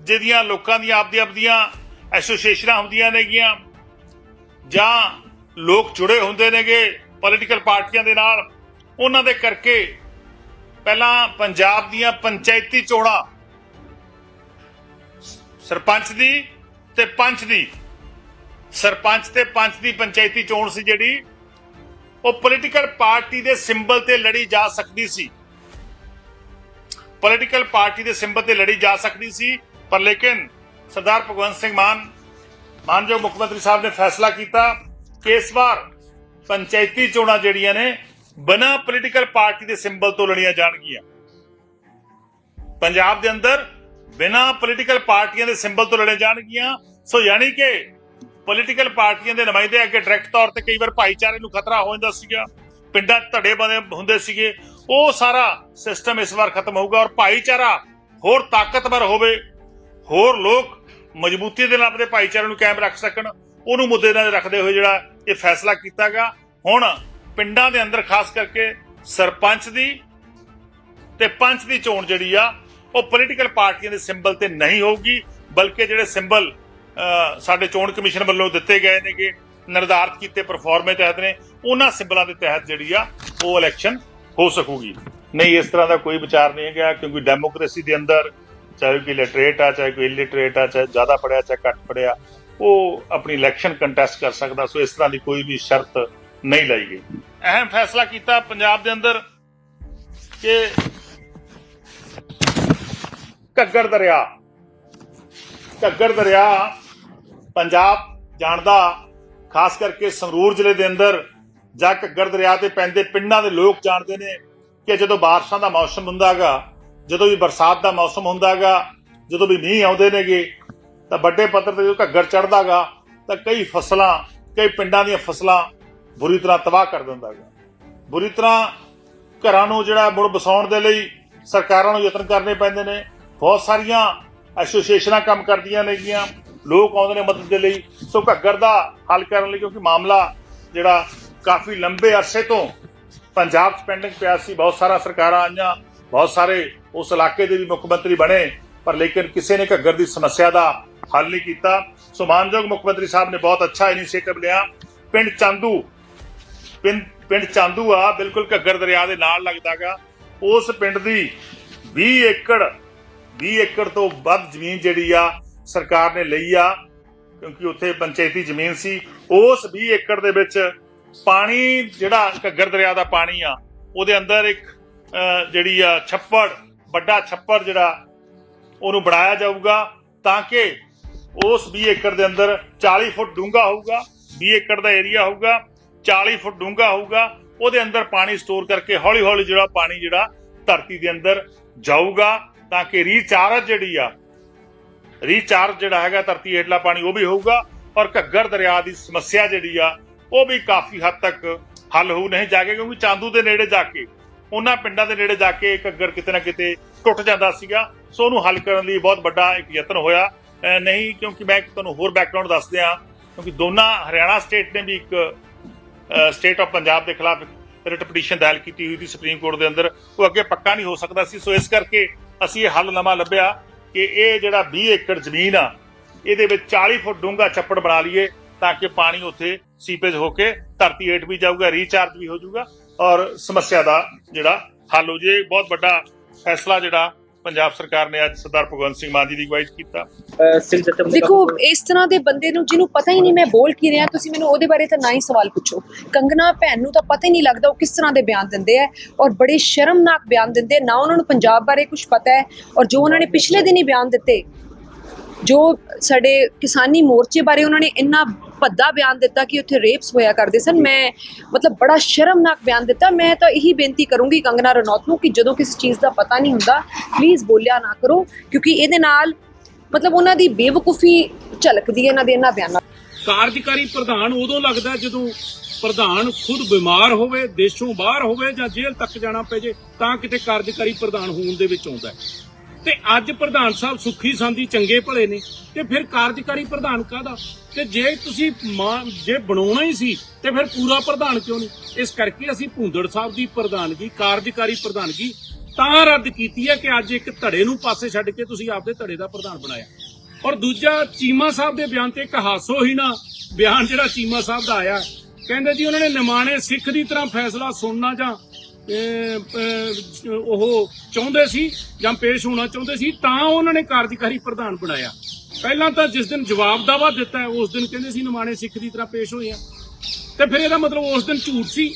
ਜਿਹੜੀਆਂ ਲੋਕਾਂ ਦੀਆਂ, ਆਪਦੀ ਆਪਦੀਆਂ ਐਸੋਸੀਏਸ਼ਨਾਂ ਹੁੰਦੀਆਂ ਨੇਗੀਆਂ ਜਾਂ ਲੋਕ ਜੁੜੇ ਹੁੰਦੇ ਨੇਗੇ ਪੋਲੀਟੀਕਲ ਪਾਰਟੀਆਂ ਦੇ ਨਾਲ, ਉਹਨਾਂ ਦੇ ਕਰਕੇ ਪਹਿਲਾਂ ਪੰਜਾਬ ਦੀਆਂ ਪੰਚਾਇਤੀ ਚੋਣਾਂ, ਸਰਪੰਚ ਦੀ ਤੇ ਪੰਚ ਦੀ, ਸਰਪੰਚ ਤੇ ਪੰਚ ਦੀ ਪੰਚਾਇਤੀ ਚੋਣ ਸੀ ਜਿਹੜੀ, ਉਹ ਪੋਲੀਟੀਕਲ ਪਾਰਟੀ ਦੇ ਸਿੰਬਲ ਤੇ ਲੜੀ ਜਾ ਸਕਦੀ ਸੀ। ਪੋਲੀਟੀਕਲ ਪਾਰਟੀ ਦੇ ਸਿੰਬਲ ਤੇ ਲੜੀ ਜਾ ਸਕਦੀ ਸੀ, ਪਰ ਲੇਕਿਨ ਸਰਦਾਰ ਭਗਵੰਤ ਸਿੰਘ ਮਾਨ, ਮਾਨਯੋਗ ਮੁੱਖ ਮੰਤਰੀ ਸਾਹਿਬ ਨੇ ਫੈਸਲਾ ਕੀਤਾ ਕਿ ਇਸ ਵਾਰ ਪੰਚਾਇਤੀ ਚੋਣਾਂ ਜਿਹੜੀਆਂ ਨੇ, ਬਿਨਾਂ ਪੋਲੀਟੀਕਲ ਪਾਰਟੀ ਦੇ ਸਿੰਬਲ ਤੋਂ ਲੜੀਆਂ ਜਾਣਗੀਆਂ। ਪੰਜਾਬ ਦੇ ਅੰਦਰ ਬਿਨਾਂ ਪੋਲੀਟੀਕਲ ਪਾਰਟੀਆਂ ਦੇ ਸਿੰਬਲ ਤੋਂ ਲੜੇ ਜਾਣਗੀਆਂ। ਸੋ ਯਾਨੀ ਕਿ ਪੋਲੀਟੀਕਲ ਪਾਰਟੀਆਂ ਦੇ ਨੁਮਾਇੰਦੇ ਅੱਗੇ ਡਾਇਰੈਕਟ ਤੌਰ ਤੇ ਕਈ ਵਾਰ ਭਾਈਚਾਰੇ ਨੂੰ ਖਤਰਾ ਹੋ ਜਾਂਦਾ ਸੀਗਾ, ਪਿੰਡਾਂ ਧੜੇ ਬਣੇ ਹੁੰਦੇ ਸੀਗੇ। ਉਹ ਸਾਰਾ ਸਿਸਟਮ ਇਸ ਵਾਰ ਖਤਮ ਹੋਊਗਾ ਔਰ ਭਾਈਚਾਰਾ ਹੋਰ ਤਾਕਤਵਰ ਹੋਵੇ, ਹੋਰ ਲੋਕ ਮਜ਼ਬੂਤੀ ਦੇ ਨਾਲ ਆਪਣੇ ਭਾਈਚਾਰੇ ਨੂੰ ਕਾਇਮ ਰੱਖ ਸਕਣ। ਉਹਨੂੰ ਮੁੱਦੇ ਨਾਲ ਰੱਖਦੇ ਹੋਏ ਜਿਹੜਾ ਇਹ ਫੈਸਲਾ ਕੀਤਾਗਾ। ਹੁਣ ਪਿੰਡਾਂ ਦੇ ਅੰਦਰ ਖਾਸ ਕਰਕੇ ਸਰਪੰਚ ਦੀ ਤੇ ਪੰਚ ਦੀ ਚੋਣ ਜਿਹੜੀ ਆ ਉਹ ਪੋਲੀਟੀਕਲ ਪਾਰਟੀਆਂ ਦੇ ਸਿੰਬਲ ਤੇ ਨਹੀਂ ਹੋਊਗੀ, ਬਲਕਿ ਜਿਹੜੇ ਸਿੰਬਲ ਸਾਡੇ ਚੋਣ ਕਮਿਸ਼ਨ ਵੱਲੋਂ ਦਿੱਤੇ ਗਏ ਨੇਗੇ, ਨਿਰਧਾਰਤ ਕੀਤੇ ਪਰਫਾਰਮੇ ਤਹਿਤ ਨੇ, ਉਹਨਾਂ ਸਿੰਬਲਾਂ ਦੇ ਤਹਿਤ ਜਿਹੜੀ ਆ, ਉਹ ਇਲੈਕਸ਼ਨ ਹੋ ਸਕੂਗੀ। ਨਹੀਂ, ਇਸ ਤਰ੍ਹਾਂ ਦਾ ਕੋਈ ਵਿਚਾਰ ਨਹੀਂ ਹੈਗਾ, ਕਿਉਂਕਿ ਡੈਮੋਕ੍ਰੇਸੀ ਦੇ ਅੰਦਰ, ਚਾਹੇ ਕੋਈ ਲਿਟਰੇਟ ਆ, ਚਾਹੇ ਕੋਈ ਇਲਿਟਰੇਟ ਆ, ਚਾਹੇ ਜ਼ਿਆਦਾ ਪੜਿਆ, ਚਾਹੇ ਘੱਟ ਪੜਿਆ, ਉਹ ਆਪਣੀ ਇਲੈਕਸ਼ਨ ਕੰਟੈਸਟ ਕਰ ਸਕਦਾ, ਸੋ ਇਸ ਤਰ੍ਹਾਂ ਦੀ ਕੋਈ ਵੀ ਸ਼ਰਤ ਨਹੀਂ ਲਾਈ ਗਈ। ਅਹਿਮ ਫੈਸਲਾ ਕੀਤਾ ਪੰਜਾਬ ਦੇ ਅੰਦਰ ਕਿ ਘੱਗਰ ਦਰਿਆ। ਘੱਗਰ ਦਰਿਆ ਪੰਜਾਬ ਜਾਣਦਾ, ਖਾਸ ਕਰਕੇ ਸੰਗਰੂਰ ਜ਼ਿਲ੍ਹੇ ਦੇ ਅੰਦਰ, ਜਾਂ ਘੱਗਰ ਦਰਿਆ ਤੇ ਪੈਂਦੇ ਪਿੰਡਾਂ ਦੇ ਲੋਕ ਜਾਣਦੇ ਨੇ ਕਿ ਜਦੋਂ ਬਾਰਿਸ਼ਾਂ ਦਾ ਮੌਸਮ ਹੁੰਦਾਗਾ ਜਦੋਂ ਵੀ ਬਰਸਾਤ ਦਾ ਮੌਸਮ ਹੁੰਦਾਗਾ ਜਦੋਂ ਵੀ ਮੀਂਹ ਆਉਂਦੇ ਨੇਗੇ, ਤਾਂ ਵੱਡੇ ਪੱਧਰ ਤੇ ਜਦੋਂ ਘੱਗਰ ਚੜਦਾਗਾ ਤਾਂ ਕਈ ਫਸਲਾਂ, ਕਈ ਪਿੰਡਾਂ ਦੀਆਂ ਫਸਲਾਂ ਬੁਰੀ ਤਰ੍ਹਾਂ ਤਬਾਹ ਕਰ ਦਿੰਦਾਗਾ ਬੁਰੀ ਤਰ੍ਹਾਂ ਘਰਾਂ ਨੂੰ ਜਿਹੜਾ ਮੁੜ ਬਸਾਉਣ ਦੇ ਲਈ ਸਰਕਾਰਾਂ ਨੂੰ ਯਤਨ ਕਰਨੇ ਪੈਂਦੇ ਨੇ ਬਹੁਤ ਸਾਰੀਆਂ ਐਸੋਸੀਏਸ਼ਨਾਂ ਕੰਮ ਕਰਦੀਆਂ ਨੇਗੀਆਂ। ਲੋਕ ਆਉਂਦੇ ਨੇ ਮਦਦ ਦੇ ਲਈ। ਸੋ ਘੱਗਰ ਦਾ ਹੱਲ ਕਰਨ ਲਈ ਕਿਉਂਕਿ ਮਾਮਲਾ ਜਿਹੜਾ ਕਾਫੀ ਲੰਬੇ ਅਰਸੇ ਤੋਂ ਪੰਜਾਬ 'ਚ ਪੈਂਡਿੰਗ ਪਿਆ ਸੀ। ਬਹੁਤ ਸਾਰਾ ਸਰਕਾਰਾਂ ਆਈਆਂ। ਬਹੁਤ ਸਾਰੇ ਉਸ ਇਲਾਕੇ ਦੇ ਵੀ ਮੁੱਖ ਮੰਤਰੀ ਬਣੇ। ਪਰ ਲੇਕਿਨ ਕਿਸੇ ਨੇ ਘੱਗਰ ਦੀ ਸਮੱਸਿਆ ਦਾ ਹੱਲ ਨਹੀਂ ਕੀਤਾ। ਸੋ ਮਾਨਯੋਗ ਮੁੱਖ ਮੰਤਰੀ ਸਾਹਿਬ ਨੇ ਬਹੁਤ ਅੱਛਾ ਇਨੀਸ਼ੀਏਟਿਵ ਲਿਆ। ਪਿੰਡ ਚਾਂਦੂ, ਪਿੰਡ ਪਿੰਡ ਚਾਂਦੂ ਆ ਬਿਲਕੁਲ ਘੱਗਰ ਦਰਿਆ ਦੇ ਨਾਲ ਲੱਗਦਾਗਾ। ਉਸ ਪਿੰਡ ਦੀ 20 ਏਕੜ 20 ਏਕੜ ਤੋਂ ਵੱਧ ਜ਼ਮੀਨ ਜਿਹੜੀ ਆ ਸਰਕਾਰ ਨੇ ਲਈ ਆ, ਕਿਉਂਕਿ ਉੱਥੇ ਪੰਚਾਇਤੀ ਜ਼ਮੀਨ ਸੀ। ਉਸ 20 ਏਕੜ ਦੇ ਵਿੱਚ ਪਾਣੀ ਜਿਹੜਾ ਘੱਗਰ ਦਰਿਆ ਦਾ ਪਾਣੀ ਆ, ਉਹਦੇ ਅੰਦਰ ਇੱਕ ਜਿਹੜੀ ਆ ਛੱਪੜ, ਵੱਡਾ ਛੱਪੜ ਜਿਹੜਾ, ਉਹਨੂੰ ਬਣਾਇਆ ਜਾਊਗਾ ਤਾਂ ਕਿ ਉਸ 20 ਏਕੜ ਦੇ ਅੰਦਰ 40 ਫੁੱਟ ਡੂੰਘਾ ਹੋਊਗਾ 20 ਏਕੜ ਦਾ ਏਰੀਆ ਹੋਊਗਾ 40 ਫੁੱਟ ਡੂੰਘਾ ਹੋਊਗਾ, ਉਹਦੇ ਅੰਦਰ ਪਾਣੀ ਸਟੋਰ ਕਰਕੇ ਹੌਲੀ-ਹੌਲੀ ਜਿਹੜਾ ਪਾਣੀ ਜਿਹੜਾ ਧਰਤੀ ਦੇ ਅੰਦਰ ਜਾਊਗਾ। ਤਾਂ ਕਿ ਰੀਚਾਰਜ ਜਿਹੜੀ ਆ ਰੀਚਾਰਜ ਜਿਹੜਾ ਹੈਗਾ ਧਰਤੀ ਹੇਠਲਾ ਪਾਣੀ ਉਹ ਵੀ ਹੋਊਗਾ ਔਰ ਘੱਗਰ ਦਰਿਆ ਦੀ ਸਮੱਸਿਆ ਜਿਹੜੀ ਆ, ਉਹ ਵੀ ਕਾਫੀ ਹੱਦ ਤੱਕ ਹੱਲ ਹੋ ਨਹੀਂ ਜਾ ਕੇ ਕਿਉਂਕਿ ਚਾਂਦੂ ਦੇ ਨੇੜੇ ਜਾ ਕੇ, ਉਹਨਾਂ ਪਿੰਡਾਂ ਦੇ ਨੇੜੇ ਜਾ ਕੇ ਘੱਗਰ ਕਿਤੇ ਨਾ ਕਿਤੇ ਟੁੱਟ ਜਾਂਦਾ ਸੀਗਾ। ਸੋ ਉਹਨੂੰ ਹੱਲ ਕਰਨ ਲਈ ਬਹੁਤ ਵੱਡਾ ਇੱਕ ਯਤਨ ਹੋਇਆ। ਨਹੀਂ, ਕਿਉਂਕਿ ਮੈਂ ਤੁਹਾਨੂੰ ਹੋਰ ਬੈਕਗ੍ਰਾਉਂਡ ਦੱਸ ਦਿਆਂ, ਕਿਉਂਕਿ ਦੋਨਾਂ ਹਰਿਆਣਾ ਸਟੇਟ ਨੇ ਵੀ ਇੱਕ ਸਟੇਟ ਆਫ ਪੰਜਾਬ ਦੇ ਖਿਲਾਫ ਰਿਟ ਪਟੀਸ਼ਨ ਦਾਇਰ ਕੀਤੀ ਹੋਈ ਸੀ ਸੁਪਰੀਮ ਕੋਰਟ ਦੇ ਅੰਦਰ। ਉਹ ਅੱਗੇ ਪੱਕਾ ਨਹੀਂ ਹੋ ਸਕਦਾ ਸੀ, ਸੋ ਇਸ ਕਰਕੇ ਅਸੀਂ ਇਹ ਹੱਲ ਨਵਾਂ ਲੱਭਿਆ ਕਿ ਇਹ ਜਿਹੜਾ 20 ਏਕੜ ਜ਼ਮੀਨ ਆ, ਇਹਦੇ ਵਿੱਚ 40 ਫੁੱਟ ਡੂੰਘਾ ਛੱਪੜ ਬਣਾ ਲਈਏ ਤਾਂ ਕਿ ਪਾਣੀ ਉੱਥੇ ਸੀਪੇਜ ਹੋ ਕੇ ਧਰਤੀ ਹੇਠ ਵੀ ਜਾਊਗਾ ਰੀਚਾਰਜ ਵੀ ਹੋ ਜਾਊਗਾ ਔਰ ਸਮੱਸਿਆ ਦਾ ਜਿਹੜਾ ਹੱਲ ਹੋ ਜੇ ਬਹੁਤ ਵੱਡਾ ਫੈਸਲਾ ਜਿਹੜਾ ਪੰਜਾਬ ਸਰਕਾਰ ਨੇ ਅੱਜ ਸਰਦਾਰ ਭਗਵੰਤ ਸਿੰਘ ਮਾਨ ਜੀ ਦੀ ਅਗਵਾਈ ਕੀਤਾ ਦੇਖੋ ਇਸ ਤਰ੍ਹਾਂ ਦੇ ਬੰਦੇ ਨੂੰ ਜਿਹਨੂੰ ਪਤਾ ਹੀ ਨਹੀਂ ਮੈਂ ਬੋਲ ਕੀ ਰਿਹਾ ਤੁਸੀਂ ਮੈਨੂੰ ਉਹਦੇ ਬਾਰੇ ਤਾਂ ਨਾ ਹੀ ਸਵਾਲ ਪੁੱਛੋ ਕੰਗਨਾ ਭੈਣ ਨੂੰ ਤਾਂ ਪਤਾ ਹੀ ਨਹੀਂ ਲੱਗਦਾ ਉਹ ਕਿਸ ਤਰ੍ਹਾਂ ਦੇ ਬਿਆਨ ਦਿੰਦੇ ਆ ਔਰ ਬੜੇ ਸ਼ਰਮਨਾਕ ਬਿਆਨ ਦਿੰਦੇ। ਨਾ ਉਹਨਾਂ ਨੂੰ ਪੰਜਾਬ ਬਾਰੇ ਕੁਝ ਪਤਾ ਹੈ ਔਰ ਜੋ ਉਹਨਾਂ ਨੇ ਪਿਛਲੇ ਦਿਨ ਹੀ ਬਿਆਨ ਦਿੱਤੇ ਜੋ ਸਾਡੇ ਕਿਸਾਨੀ ਮੋਰਚੇ ਬਾਰੇ ਉਹਨਾਂ ਨੇ ਇੰਨਾ ਭੱਦਾ ਬਿਆਨ ਦਿੱਤਾ ਕਿ ਉੱਥੇ ਰੇਪਸ ਹੋਇਆ ਕਰਦੇ ਸਨ, ਮੈਂ ਮਤਲਬ ਬੜਾ ਸ਼ਰਮਨਾਕ ਬਿਆਨ ਦਿੱਤਾ। ਮੈਂ ਤਾਂ ਇਹੀ ਬੇਨਤੀ ਕਰੂੰਗੀ ਕੰਗਨਾ ਰਣੌਤ ਨੂੰ ਕਿ ਜਦੋਂ ਕਿਸੇ ਚੀਜ਼ ਦਾ ਪਤਾ ਨਹੀਂ ਹੁੰਦਾ ਪਲੀਜ਼ ਬੋਲਿਆ ਨਾ ਕਰੋ, ਕਿਉਂਕਿ ਇਹਦੇ ਨਾਲ ਮਤਲਬ ਉਹਨਾਂ ਦੀ ਬੇਵਕੂਫੀ ਝਲਕਦੀ ਹੈ ਇਹਨਾਂ ਦੇ ਇਹਨਾਂ ਬਿਆਨਾਂ ਕਾਰਜਕਾਰੀ ਪ੍ਰਧਾਨ ਉਦੋਂ ਲੱਗਦਾ ਜਦੋਂ ਪ੍ਰਧਾਨ ਖੁਦ ਬਿਮਾਰ ਹੋਵੇ, ਦੇਸ਼ੋਂ ਬਾਹਰ ਹੋਵੇ ਜਾਂ ਜੇਲ੍ਹ ਤੱਕ ਜਾਣਾ ਪੈ ਜੇ, ਤਾਂ ਕਿਤੇ ਕਾਰਜਕਾਰੀ ਪ੍ਰਧਾਨ ਹੋਣ ਦੇ ਵਿੱਚ ਆਉਂਦਾ ਤੇ ਅੱਜ ਪ੍ਰਧਾਨ ਸਾਹਿਬ ਸੁੱਖੀ ਸੰਦੀ ਚੰਗੇ ਭਲੇ ਨੇ, ਤੇ ਫਿਰ ਕਾਰਜਕਾਰੀ ਪ੍ਰਧਾਨ ਕਾਹਦਾ? ਤੇ ਜੇ ਤੁਸੀਂ ਜੇ ਬਣਾਉਣਾ ਹੀ ਸੀ, ਤੇ ਫਿਰ ਪੂਰਾ ਪ੍ਰਧਾਨ ਕਿਉਂ ਨਹੀਂ? ਇਸ ਕਰਕੇ ਅਸੀਂ ਭੁੰਦੜ ਸਾਹਿਬ ਦੀ ਪ੍ਰਧਾਨਗੀ, ਕਾਰਜਕਾਰੀ ਪ੍ਰਧਾਨਗੀ ਤਾਂ ਰੱਦ ਕੀਤੀ ਹੈ ਕਿ ਅੱਜ ਇੱਕ ਧੜੇ ਨੂੰ ਪਾਸੇ ਛੱਡ ਕੇ ਤੁਸੀਂ ਆਪਦੇ ਧੜੇ ਦਾ ਪ੍ਰਧਾਨ ਬਣਾਇਆ। ਔਰ ਦੂਜਾ, ਚੀਮਾ ਸਾਹਿਬ ਦੇ ਬਿਆਨ ਤੇ ਇੱਕ ਹਾਸੋ ਹੀ ਨਾ ਬਿਆਨ ਜਿਹੜਾ ਚੀਮਾ ਸਾਹਿਬ ਦਾ ਆਇਆ, ਕਹਿੰਦੇ ਜੀ ਉਹਨਾਂ ਨੇ ਨਿਮਾਣੇ ਸਿੱਖ ਦੀ ਤਰ੍ਹਾਂ ਫੈਸਲਾ ਸੁਣਨਾ ਜਾਂ ਉਹ ਚਾਹੁੰਦੇ ਸੀ ਜਾਂ ਪੇਸ਼ ਹੋਣਾ ਚਾਹੁੰਦੇ ਸੀ, ਤਾਂ ਉਹਨਾਂ ਨੇ ਕਾਰਜਕਾਰੀ ਪ੍ਰਧਾਨ ਬਣਾਇਆ। ਪਹਿਲਾਂ ਤਾਂ ਜਿਸ ਦਿਨ ਜਵਾਬ ਦਾਵਾ ਦਿੱਤਾ, ਉਸ ਦਿਨ ਕਹਿੰਦੇ ਸੀ ਨਿਮਾਣੇ ਸਿੱਖ ਦੀ ਤਰ੍ਹਾਂ ਪੇਸ਼ ਹੋਏ ਆ। ਤੇ ਫਿਰ ਇਹਦਾ ਮਤਲਬ ਉਸ ਦਿਨ ਝੂਠ ਸੀ।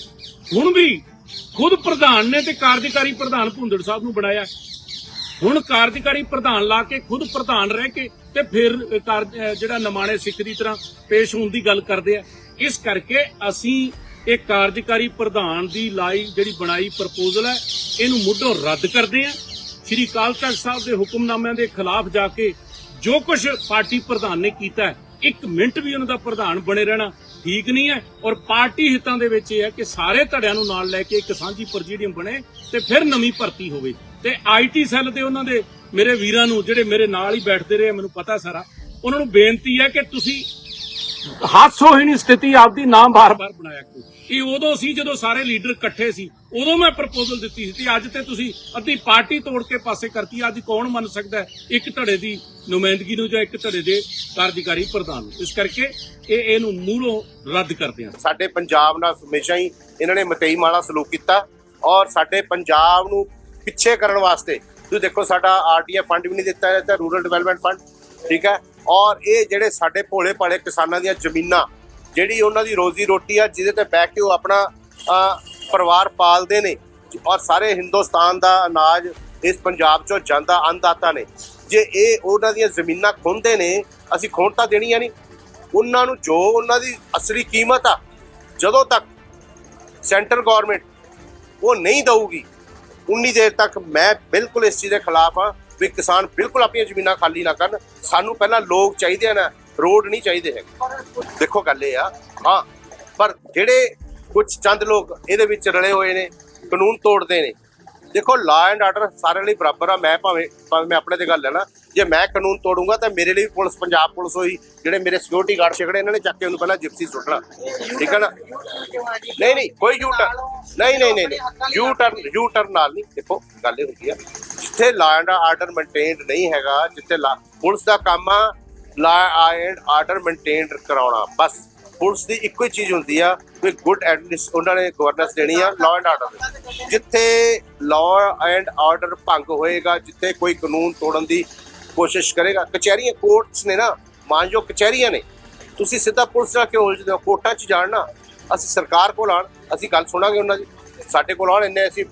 ਹੁਣ ਵੀ ਖੁਦ ਪ੍ਰਧਾਨ ਨੇ ਤੇ ਕਾਰਜਕਾਰੀ ਪ੍ਰਧਾਨ ਭੁੰਦੜ ਸਾਹਿਬ ਨੂੰ ਬਣਾਇਆ। ਹੁਣ ਕਾਰਜਕਾਰੀ ਪ੍ਰਧਾਨ ਲਾ ਕੇ, ਖੁਦ ਪ੍ਰਧਾਨ ਰਹਿ ਕੇ ਤੇ ਫਿਰ ਜਿਹੜਾ ਨਮਾਣੇ ਸਿੱਖ ਦੀ ਤਰ੍ਹਾਂ ਪੇਸ਼ ਹੋਣ ਦੀ ਗੱਲ ਕਰਦੇ ਆ। ਇਸ ਕਰਕੇ ਅਸੀਂ ਇਹ ਕਾਰਜਕਾਰੀ ਪ੍ਰਧਾਨ ਦੀ ਲਾਈ ਜਿਹੜੀ ਬਣਾਈ ਪ੍ਰਪੋਜ਼ਲ ਹੈ, ਇਹਨੂੰ ਮੁੱਢੋਂ ਰੱਦ ਕਰਦੇ ਆ ਸ਼੍ਰੀ ਅਕਾਲ ਤਖਤ ਸਾਹਿਬ ਦੇ ਹੁਕਮਨਾਮਿਆਂ ਦੇ ਖਿਲਾਫ ਜਾ ਕੇ ਜੋ ਕੁਝ ਪਾਰਟੀ ਪ੍ਰਧਾਨ ਨੇ ਕੀਤਾ ਇੱਕ ਮਿੰਟ ਵੀ ਉਹਨਾਂ ਦਾ ਪ੍ਰਧਾਨ ਬਣੇ ਰਹਿਣਾ ਠੀਕ ਨਹੀਂ ਹੈ। ਔਰ ਪਾਰਟੀ ਹਿੱਤਾਂ ਦੇ ਵਿੱਚ ਇਹ ਹੈ ਕਿ ਸਾਰੇ ਧੜਿਆਂ ਨੂੰ ਨਾਲ ਲੈ ਕੇ ਇੱਕ ਸਾਂਝੀ ਪ੍ਰੈਜ਼ੀਡੀਅਮ ਬਣੇ ਤੇ ਫਿਰ ਨਵੀਂ ਭਰਤੀ ਹੋਵੇ। ਤੇ ਆਈਟੀ ਸੈੱਲ ਦੇ ਉਹਨਾਂ ਦੇ ਮੇਰੇ ਵੀਰਾਂ ਨੂੰ, ਜਿਹੜੇ ਮੇਰੇ ਨਾਲ ਹੀ ਬੈਠਦੇ ਰਹੇ ਮੈਨੂੰ ਪਤਾ ਸਾਰਾ, ਉਹਨਾਂ ਨੂੰ ਬੇਨਤੀ ਹੈ ਕਿ ਤੁਸੀਂ ਹਾਸੋਹੀਣੀ ਸਥਿਤੀ ਆਪਦੀ ਨਾ ਬਾਰ-ਬਾਰ ਬਣਾਇਆ ਕਰੋ। ਇਹ ਉਦੋਂ ਸੀ ਜਦੋਂ ਸਾਰੇ ਲੀਡਰ ਇਕੱਠੇ ਸੀ। ਉਦੋਂ ਮੈਂ ਪ੍ਰਪੋਜ਼ਲ ਦਿੱਤੀ ਸੀ ਤੇ ਅੱਜ ਤੇ ਤੁਸੀਂ ਅੱਧੀ ਪਾਰਟੀ ਤੋੜ ਕੇ ਪਾਸੇ ਕਰਤੀ ਅੱਜ ਕੌਣ ਮੰਨ ਸਕਦਾ ਇੱਕ ਧੜੇ ਦੀ ਨੁਮਾਇੰਦਗੀ ਨੂੰ ਜਾਂ ਇੱਕ ਧੜੇ ਦੇ ਕਾਰਜਕਾਰੀ ਪ੍ਰਧਾਨ ਨੂੰ। ਇਸ ਕਰਕੇ ਇਹ ਇਹਨੂੰ ਮੂਲੋਂ ਰੱਦ ਕਰਦੇ ਹਾਂ ਸਾਡੇ ਪੰਜਾਬ ਨਾਲ ਹਮੇਸ਼ਾ ਹੀ ਇਹਨਾਂ ਨੇ ਮਤਈ ਮਾਲਾ ਸਲੂਕ ਕੀਤਾ ਔਰ ਸਾਡੇ ਪੰਜਾਬ ਨੂੰ ਪਿੱਛੇ ਕਰਨ ਵਾਸਤੇ ਤੁਸੀਂ ਦੇਖੋ ਸਾਡਾ ਆਰਡੀਐਫ ਫੰਡ ਵੀ ਨਹੀਂ ਦਿੱਤਾ ਹੈ ਰੂਰਲ ਡਿਵੈਲਪਮੈਂਟ ਫੰਡ, ਠੀਕ ਹੈ? ਔਰ ਇਹ ਜਿਹੜੇ ਸਾਡੇ ਭੋਲੇ ਭਾਲੇ ਕਿਸਾਨਾਂ ਦੀਆਂ ਜ਼ਮੀਨਾਂ, ਜਿਹੜੀ ਉਹਨਾਂ ਦੀ ਰੋਜ਼ੀ ਰੋਟੀ ਆ, ਜਿਹਦੇ ਤੇ ਬਹਿ ਕੇ ਉਹ ਆਪਣਾ ਪਰਿਵਾਰ ਪਾਲਦੇ ਨੇ, ਔਰ ਸਾਰੇ ਹਿੰਦੁਸਤਾਨ ਦਾ ਅਨਾਜ ਇਸ ਪੰਜਾਬ ਚੋਂ ਜਾਂਦਾ ਅੰਨਦਾਤਾ ਨੇ। ਜੇ ਇਹ ਉਹਨਾਂ ਦੀਆਂ ਜ਼ਮੀਨਾਂ ਖੁੰਦੇ ਨੇ, ਅਸੀਂ ਖੋਣ ਤਾਂ ਦੇਣੀਆਂ ਨਹੀਂ। ਉਹਨਾਂ ਨੂੰ ਜੋ ਉਹਨਾਂ ਦੀ ਅਸਲੀ ਕੀਮਤ ਆ, ਜਦੋਂ ਤੱਕ ਸੈਂਟਰ ਗਵਰਨਮੈਂਟ ਉਹ ਨਹੀਂ ਦਊਗੀ, ਉਨੀ ਦੇਰ ਤੱਕ ਮੈਂ ਬਿਲਕੁਲ ਇਸ ਚੀਜ਼ ਦੇ ਖਿਲਾਫ ਹਾਂ। ਵੀ ਕਿਸਾਨ ਬਿਲਕੁਲ ਆਪਣੀਆਂ ਜ਼ਮੀਨਾਂ ਖਾਲੀ ਨਾ ਕਰਨ। ਸਾਨੂੰ ਪਹਿਲਾਂ ਲੋਕ ਚਾਹੀਦੇ ਨੇ, ਰੋਡ ਨਹੀਂ ਚਾਹੀਦੇ ਹੈਗੇ। ਦੇਖੋ ਗੱਲ ਇਹ ਆ, ਹਾਂ, ਪਰ ਜਿਹੜੇ ਕੁਝ ਚੰਦ ਲੋਕ ਇਹਦੇ ਵਿੱਚ ਰਲੇ ਹੋਏ ਨੇ, ਕਾਨੂੰਨ ਤੋੜਦੇ ਨੇ। ਦੇਖੋ ਲਾਅ ਐਂਡ ਆਰਡਰ ਸਾਰਿਆਂ ਲਈ ਬਰਾਬਰ ਆ, ਮੈਂ ਭਾਵੇਂ ਭਾਵੇਂ ਮੈਂ ਆਪਣੇ ਤੇ ਗੱਲ ਲੈਣਾ ਜੇ ਮੈਂ ਕਾਨੂੰਨ ਤੋੜੂੰਗਾ ਤਾਂ ਮੇਰੇ ਲਈ ਪੁਲਿਸ, ਪੰਜਾਬ ਪੁਲਿਸ ਹੋਈ, ਜਿਹੜੇ ਮੇਰੇ ਸਿਕਿਉਰਿਟੀ ਗਾਰਡ ਛਕੜੇ, ਇਹਨਾਂ ਨੇ ਚੱਕ ਕੇ ਉਹਨੂੰ ਪਹਿਲਾਂ ਜਿਪਸੀ ਸੁੱਟਣਾ ਠੀਕ ਹੈ ਨਾ? ਨਹੀਂ ਨਹੀਂ, ਕੋਈ ਯੂ ਟਰਨ ਨਹੀਂ ਨਹੀਂ ਨਹੀਂ ਯੂ ਟਰਨ ਯੂ ਟਰਨ ਨਾਲ ਨਹੀਂ, ਦੇਖੋ, ਗੱਲ ਇਹ ਹੁੰਦੀ ਆ। ਜਿੱਥੇ ਲਾ ਐਂਡ ਆਰਡਰ ਮੇਨਟੇਨਡ ਨਹੀਂ ਹੈਗਾ, ਜਿੱਥੇ ਲਾ- ਪੁਲਿਸ ਦਾ ਕੰਮ ਆ ਲਾ ਐਂਡ ਆਰਡਰ ਮੇਨਟੇਨਡ ਕਰਾਉਣਾ। ਬਸ, ਪੁਲਿਸ ਦੀ ਇੱਕੋ ਹੀ ਚੀਜ਼ ਹੁੰਦੀ ਆ ਕਿ ਗੁੱਡ ਐਡਮਿਨਿਸ ਉਹਨਾਂ ਨੇ ਗਵਰਨੈਂਸ ਦੇਣੀ ਆ ਲਾਅ ਐਂਡ ਆਰਡਰ ਜਿੱਥੇ ਲਾਅ ਐਂਡ ਆਰਡਰ ਭੰਗ ਹੋਏਗਾ, ਜਿੱਥੇ ਕੋਈ ਕਾਨੂੰਨ ਤੋੜਨ ਦੀ ਕੋਸ਼ਿਸ਼ ਕਰੇਗਾ, ਕਚਹਿਰੀਆਂ ਕੋਰਟਸ ਨੇ ਨਾ, ਮਾਨਯੋਗ ਕਚਹਿਰੀਆਂ ਨੇ, ਤੁਸੀਂ ਸਿੱਧਾ ਪੁਲਿਸ ਨਾਲ ਕਿਉਂ ਉਲਝਦੇ ਹੋ? ਕੋਰਟਾਂ 'ਚ ਜਾਣ ਨਾ, ਅਸੀਂ ਸਰਕਾਰ ਕੋਲ ਆਣ ਅਸੀਂ ਗੱਲ ਸੁਣਾਂਗੇ ਉਹਨਾਂ ਦੀ। ਸਾਡੇ ਕੋਲ ਆਉਣ, ਇੰਨੇ ਅਸੀਂ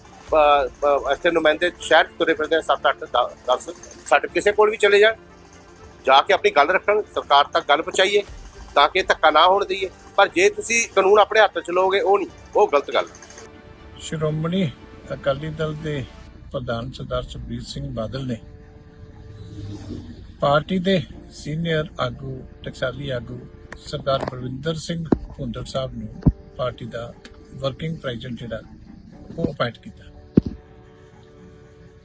ਇੱਥੇ ਨੁਮਾਇੰਦੇ ਸ਼ਹਿਰ 'ਚ ਤੁਰੇ ਫਿਰਦੇ 7 8 10 ਸਾਡੇ ਕਿਸੇ ਕੋਲ ਵੀ ਚਲੇ ਜਾਣ। ਜਾ ਕੇ ਆਪਣੀ ਗੱਲ ਰੱਖਣ, ਸਰਕਾਰ ਤੱਕ ਗੱਲ ਪਹੁੰਚਾਈਏ, ਤਾਂ ਕਿ ਧੱਕਾ ਨਾ ਹੋਣ ਦਈਏ। ਪਰ ਜੇ ਤੁਸੀਂ ਕਾਨੂੰਨ ਆਪਣੇ ਹੱਥ 'ਚ ਲਓਗੇ, ਉਹ ਨਹੀਂ, ਉਹ ਗਲਤ ਗੱਲ ਸ਼੍ਰੋਮਣੀ ਅਕਾਲੀ ਦਲ ਦੇ ਪ੍ਰਧਾਨ ਸਰਦਾਰ ਸੁਖਬੀਰ ਸਿੰਘ ਬਾਦਲ ਨੇ ਪਾਰਟੀ ਦੇ ਸੀਨੀਅਰ ਆਗੂ, ਟਕਸਾਲੀ ਆਗੂ ਸਰਦਾਰ ਬਲਵਿੰਦਰ ਸਿੰਘ ਭੁੰਦੜ ਸਾਹਿਬ ਨੂੰ ਪਾਰਟੀ ਦਾ ਵਰਕਿੰਗ ਪ੍ਰੈਜ਼ੀਡੈਂਟ ਜਿਹੜਾ, ਉਹ ਅਪਾਇੰਟ ਕੀਤਾ।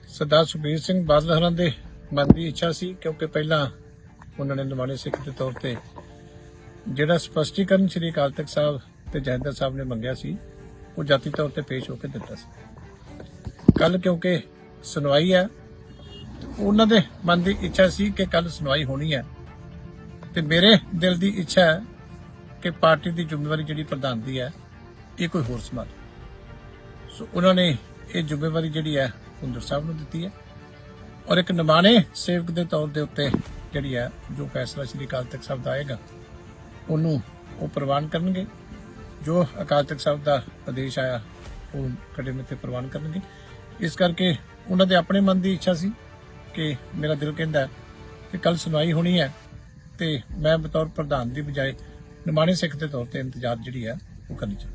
ਸਰਦਾਰ ਸੁਖਬੀਰ ਸਿੰਘ ਬਾਦਲ ਹਰਾਂ ਦੇ ਮਨ ਦੀ ਇੱਛਾ ਸੀ, ਕਿਉਂਕਿ ਪਹਿਲਾਂ ਉਹਨਾਂ ਨੇ ਨਿਮਾਣੇ ਸਿੱਖ ਦੇ ਤੌਰ ਤੇ ਜਿਹੜਾ ਸਪਸ਼ਟੀਕਰਨ ਸ੍ਰੀ ਅਕਾਲ ਤਖਤ ਸਾਹਿਬ ਤੇ ਜੈਦਰ ਸਾਹਿਬ ਨੇ ਮੰਗਿਆ ਸੀ, ਉਹ ਜਾਤੀ ਤੌਰ ਤੇ ਪੇਸ਼ ਹੋ ਕੇ ਦਿੱਤਾ ਸੀ। ਕੱਲ ਕਿਉਂਕਿ ਸੁਣਵਾਈ ਹੈ, ਉਹਨਾਂ ਦੇ ਮਨ ਦੀ ਇੱਛਾ ਸੀ ਕਿ ਕੱਲ ਸੁਣਵਾਈ ਹੋਣੀ ਹੈ। ਤੇ ਮੇਰੇ ਦਿਲ ਦੀ ਇੱਛਾ ਹੈ ਕਿ ਪਾਰਟੀ ਦੀ ਜ਼ਿੰਮੇਵਾਰੀ ਜਿਹੜੀ ਪ੍ਰਧਾਨ ਦੀ ਹੈ, ਇਹ ਕੋਈ ਹੋਰ ਸੰਭਾਲ। ਸੋ ਉਹਨਾਂ ਨੇ ਇਹ ਜ਼ਿੰਮੇਵਾਰੀ ਜਿਹੜੀ ਹੈ ਹੁੰਦਰ ਸਾਹਿਬ ਨੂੰ ਦਿੱਤੀ ਹੈ। ਔਰ ਇੱਕ ਨਿਮਾਣੇ ਸੇਵਕ ਦੇ ਤੌਰ ਦੇ ਉੱਤੇ ਜਿਹੜੀ ਹੈ, ਜੋ ਫੈਸਲਾ ਸ੍ਰੀ ਅਕਾਲ ਤਖਤ ਸਾਹਿਬ ਦਾ ਆਏਗਾ, ਉਹਨੂੰ ਉਹ ਪ੍ਰਵਾਨ ਕਰਨਗੇ। ਜੋ ਅਕਾਲ ਤਖਤ ਸਾਹਿਬ ਦਾ ਆਦੇਸ਼ ਆਇਆ, ਉਹ ਖੜੇ ਮੱਥੇ ਪ੍ਰਵਾਨ ਕਰਨਗੇ। ਇਸ ਕਰਕੇ ਉਹਨਾਂ ਦੇ ਆਪਣੇ ਮਨ ਦੀ ਇੱਛਾ ਸੀ ਕਿ ਮੇਰਾ ਦਿਲ ਕਹਿੰਦਾ ਕਿ ਕੱਲ ਸੁਣਵਾਈ ਹੋਣੀ ਹੈ ਤੇ ਮੈਂ ਬਤੌਰ ਪ੍ਰਧਾਨ ਦੀ ਬਜਾਏ ਨਿਮਾਣੇ ਸਿੱਖ ਦੇ ਤੌਰ ਤੇ ਇੰਤਜ਼ਾਰ ਜਿਹੜੀ ਹੈ, ਉਹ ਕਰਨੀ ਚਾਹੁੰਦਾ।